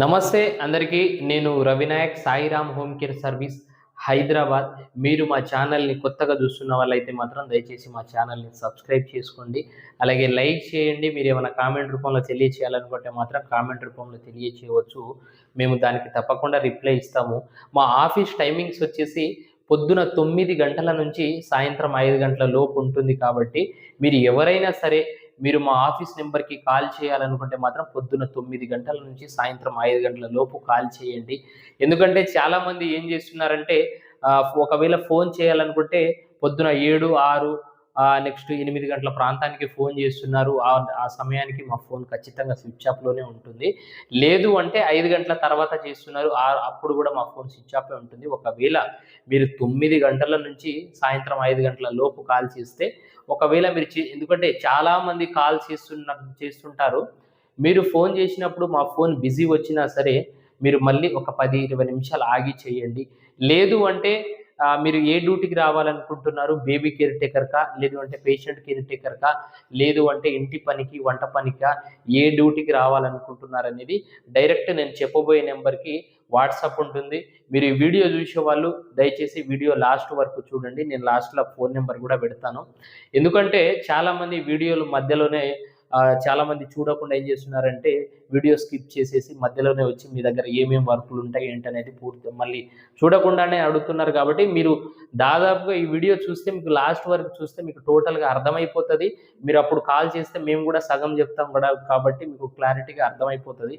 నమస్తే అందరికీ నేను Ravinayak Sairam home care service Hyderabad. మీరు మా ఛానల్ని కొత్తగా చూస్తున్న వాళ్ళైతే మాత్రం దయచేసి మా ఛానల్ని సబ్స్క్రైబ్ చేసుకోండి. అలాగే లైక్ చేయండి. మీరు ఏమైనా కామెంట్ రూపంలో తెలియచేయాలనుకుంటే మాత్రం కామెంట్ రూపంలో తెలియచేయవచ్చు. మేము దానికి తప్పకుండా రిప్లై ఇస్తాము. మా ఆఫీస్ టైమింగ్స్ వచ్చేసి పొద్దున తొమ్మిది గంటల నుంచి సాయంత్రం ఐదు గంటల లోపు ఉంటుంది కాబట్టి మీరు ఎవరైనా సరే మీరు మా ఆఫీస్ నెంబర్కి కాల్ చేయాలనుకుంటే మాత్రం పొద్దున తొమ్మిది గంటల నుంచి సాయంత్రం ఐదు గంటల లోపు కాల్ చేయండి. ఎందుకంటే చాలామంది ఏం చేస్తున్నారంటే ఒకవేళ ఫోన్ చేయాలనుకుంటే పొద్దున ఏడు ఆరు నెక్స్ట్ ఎనిమిది గంటల ప్రాంతానికి ఫోన్ చేస్తున్నారు. ఆ ఆ సమయానికి మా ఫోన్ ఖచ్చితంగా స్విచ్ ఆఫ్లోనే ఉంటుంది. లేదు అంటే ఐదు గంటల తర్వాత చేస్తున్నారు. ఆ- అప్పుడు కూడా మా ఫోన్ స్విచ్ ఆఫ్ ఉంటుంది. ఒకవేళ మీరు తొమ్మిది గంటల నుంచి సాయంత్రం ఐదు గంటల లోపు కాల్ చేస్తే ఒకవేళ మీరు చే- ఎందుకంటే చాలామంది కాల్ చేస్తున్న చేస్తుంటారు. మీరు ఫోన్ చేసినప్పుడు మా ఫోన్ బిజీ వచ్చినా సరే మీరు మళ్ళీ ఒక పది ఇరవై నిమిషాలు ఆగి చేయండి. లేదు అంటే మీరు ఏ డ్యూటీకి రావాలనుకుంటున్నారు? బేబీ కేర్ టేకర్కా? లేదు అంటే పేషెంట్ కేర్ టేకర్కా? లేదు అంటే ఇంటి పనికి వంట పనికా? ఏ డ్యూటీకి రావాలనుకుంటున్నారు అనేది డైరెక్ట్ నేను చెప్పబోయే నెంబర్కి వాట్సాప్ ఉంటుంది. మీరు ఈ వీడియో చూసే వాళ్ళు దయచేసి వీడియో లాస్ట్ వరకు చూడండి. నేను లాస్ట్లో ఫోన్ నెంబర్ కూడా పెడతాను. ఎందుకంటే చాలామంది వీడియోలు మధ్యలోనే చాలామంది చూడకుండా ఏం చేస్తున్నారంటే వీడియో స్కిప్ చేసేసి మధ్యలోనే వచ్చి మీ దగ్గర ఏమేమి వర్కులు ఉంటాయి ఏంటనేది పూర్తి మళ్ళీ చూడకుండానే అడుగుతున్నారు కాబట్టి మీరు దాదాపుగా ఈ వీడియో చూస్తే మీకు లాస్ట్ వరకు చూస్తే మీకు టోటల్గా అర్థమైపోతుంది. మీరు అప్పుడు కాల్ చేస్తే మేము కూడా సగం చెప్తాం కూడా కాబట్టి మీకు క్లారిటీగా అర్థమైపోతుంది.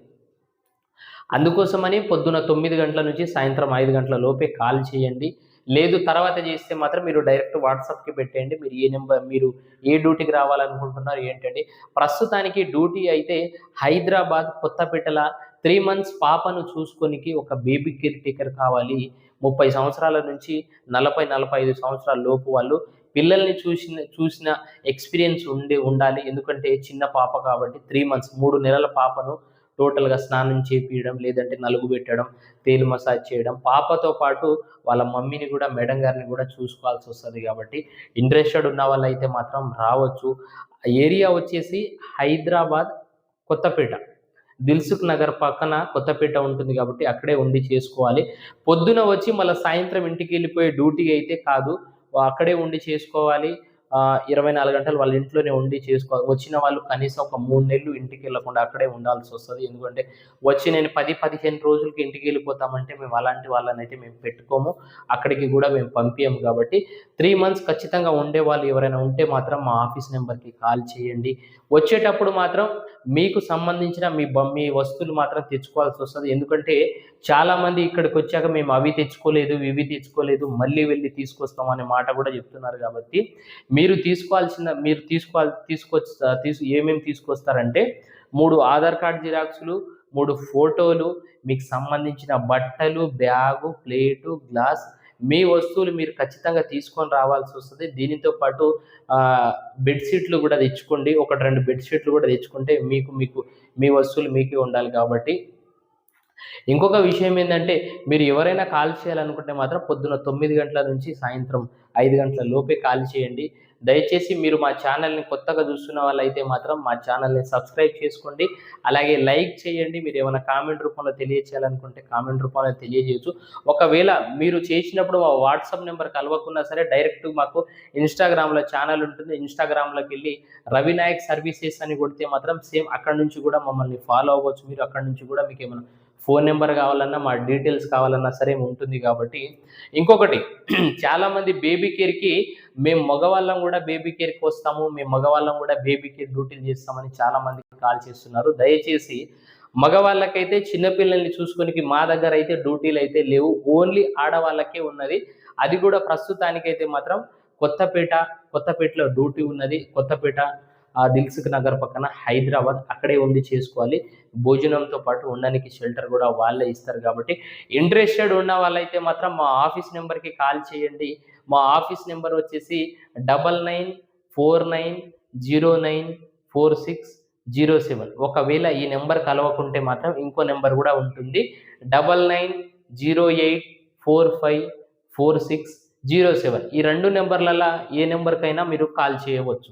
అందుకోసమని పొద్దున తొమ్మిది గంటల నుంచి సాయంత్రం ఐదు గంటల లోపే కాల్ చేయండి. లేదు తర్వాత చేస్తే మాత్రం మీరు డైరెక్ట్ వాట్సాప్కి పెట్టేయండి. మీరు ఏ నెంబర్ మీరు ఏ డ్యూటీకి రావాలనుకుంటున్నారు ఏంటండి ప్రస్తుతానికి డ్యూటీ అయితే హైదరాబాద్ కొత్తపేటల త్రీ మంత్స్ పాపను చూసుకొనికి ఒక బేబీ కేర్ టేకర్ కావాలి. ముప్పై సంవత్సరాల నుంచి నలభై నలభై ఐదు సంవత్సరాల లోపు వాళ్ళు పిల్లల్ని చూసిన చూసిన ఎక్స్పీరియన్స్ ఉండి ఉండాలి. ఎందుకంటే చిన్న పాప కాబట్టి త్రీ మంత్స్ మూడు నెలల పాపను టోటల్గా స్నానం చేపియడం లేదంటే నలుగు పెట్టడం తేలు మసాజ్ చేయడం పాపతో పాటు వాళ్ళ మమ్మీని కూడా మేడం గారిని కూడా చూసుకోవాల్సి వస్తుంది కాబట్టి ఇంట్రెస్టెడ్ ఉన్న వాళ్ళైతే మాత్రం రావచ్చు. ఏరియా వచ్చేసి హైదరాబాద్ కొత్తపేట. దిల్సుఖ్ నగర్ పక్కన కొత్తపేట ఉంటుంది కాబట్టి అక్కడే ఉండి చేసుకోవాలి. పొద్దున వచ్చి మళ్ళీ సాయంత్రం ఇంటికి వెళ్ళిపోయే డ్యూటీ అయితే కాదు. అక్కడే ఉండి చేసుకోవాలి. ఇరవై నాలుగు గంటలు వాళ్ళ ఇంట్లోనే ఉండి చేసుకోవాలి. వచ్చిన వాళ్ళు కనీసం ఒక మూడు నెలలు ఇంటికి వెళ్ళకుండా అక్కడే ఉండాల్సి వస్తుంది. ఎందుకంటే వచ్చి నేను పది పదిహేను రోజులకి ఇంటికి వెళ్ళిపోతామంటే మేము అలాంటి వాళ్ళని అయితే మేము పెట్టుకోము. అక్కడికి కూడా మేము పంపించము కాబట్టి త్రీ మంత్స్ ఖచ్చితంగా ఉండే వాళ్ళు ఎవరైనా ఉంటే మాత్రం మా ఆఫీస్ నెంబర్కి కాల్ చేయండి. వచ్చేటప్పుడు మాత్రం మీకు సంబంధించిన మీ మీ వస్తువులు మాత్రం తెచ్చుకోవాల్సి వస్తుంది. ఎందుకంటే చాలామంది ఇక్కడికి వచ్చాక మేము అవి తెచ్చుకోలేదు ఇవి తెచ్చుకోలేదు మళ్ళీ వెళ్ళి తీసుకొస్తాం అనే మాట కూడా చెప్తున్నారు కాబట్టి మీరు తీసుకోవాల్సిన మీరు తీసుకోవాలి తీసుకొచ్చ తీసు ఏమేమి తీసుకొస్తారంటే మూడు ఆధార్ కార్డ్ జిరాక్సులు మూడు ఫోటోలు మీకు సంబంధించిన బట్టలు బ్యాగు ప్లేటు గ్లాస్ మీ వస్తువులు మీరు ఖచ్చితంగా తీసుకొని రావాల్సి వస్తుంది. దీనితో పాటు బెడ్షీట్లు కూడా తెచ్చుకోండి. ఒకటి రెండు బెడ్షీట్లు కూడా తెచ్చుకుంటే మీకు మీకు మీ వస్తువులు మీకే ఉండాలి కాబట్టి. ఇంకొక విషయం ఏంటంటే మీరు ఎవరైనా కాల్ చేయాలనుకుంటే మాత్రం పొద్దున తొమ్మిది గంటల నుంచి సాయంత్రం ఐదు గంటల లోపే కాల్ చేయండి. దయచేసి మీరు మా ఛానల్ని కొత్తగా చూస్తున్న వాళ్ళైతే మాత్రం మా ఛానల్ని సబ్స్క్రైబ్ చేసుకోండి. అలాగే లైక్ చేయండి. మీరు ఏమైనా కామెంట్ రూపంలో తెలియచేయాలనుకుంటే కామెంట్ రూపంలో తెలియజేయచ్చు. ఒకవేళ మీరు చేసినప్పుడు మా వాట్సాప్ నెంబర్ కలవకున్నా సరే డైరెక్ట్ మాకు ఇన్స్టాగ్రామ్లో ఛానల్ ఉంటుంది. ఇన్స్టాగ్రామ్లోకి వెళ్ళి రవినాయక్ సర్వీసెస్ అని కొడితే మాత్రం సేమ్ అక్కడ నుంచి కూడా మమ్మల్ని ఫాలో అవ్వచ్చు. మీరు అక్కడ నుంచి కూడా మీకు ఏమైనా ఫోన్ నెంబర్ కావాలన్నా మా డీటెయిల్స్ కావాలన్నా సరే ఉంటుంది కాబట్టి. ఇంకొకటి చాలామంది బేబీ కేర్కి మేము మగవాళ్ళం కూడా బేబీ కేర్కి వస్తాము మేము మగవాళ్ళం కూడా బేబీ కేర్ డ్యూటీలు చేస్తామని చాలామంది కాల్ చేస్తున్నారు. దయచేసి మగవాళ్ళకైతే చిన్నపిల్లల్ని చూసుకొని మా దగ్గర అయితే డ్యూటీలు అయితే లేవు. ఓన్లీ ఆడవాళ్ళకే ఉన్నది. అది కూడా ప్రస్తుతానికైతే మాత్రం కొత్తపేట కొత్తపేటలో డ్యూటీ ఉన్నది. కొత్తపేట ఆ దిల్సుఖ్ నగర్ పక్కన హైదరాబాద్ అక్కడే ఉండి చేసుకోవాలి. భోజనంతో పాటు ఉండడానికి షెల్టర్ కూడా వాళ్ళే ఇస్తారు కాబట్టి. ఇంట్రెస్టెడ్ ఉన్న వాళ్ళైతే మాత్రం మా ఆఫీస్ నెంబర్కి కాల్ చేయండి. మా ఆఫీస్ నెంబర్ వచ్చేసి double nine four nine zero nine four six zero seven. ఒకవేళ ఈ నెంబర్ కలవకుంటే మాత్రం ఇంకో నెంబర్ కూడా ఉంటుంది. Double nine zero eight four five four six zero seven. ఈ రెండు నెంబర్లలో ఏ నెంబర్కైనా మీరు కాల్ చేయవచ్చు.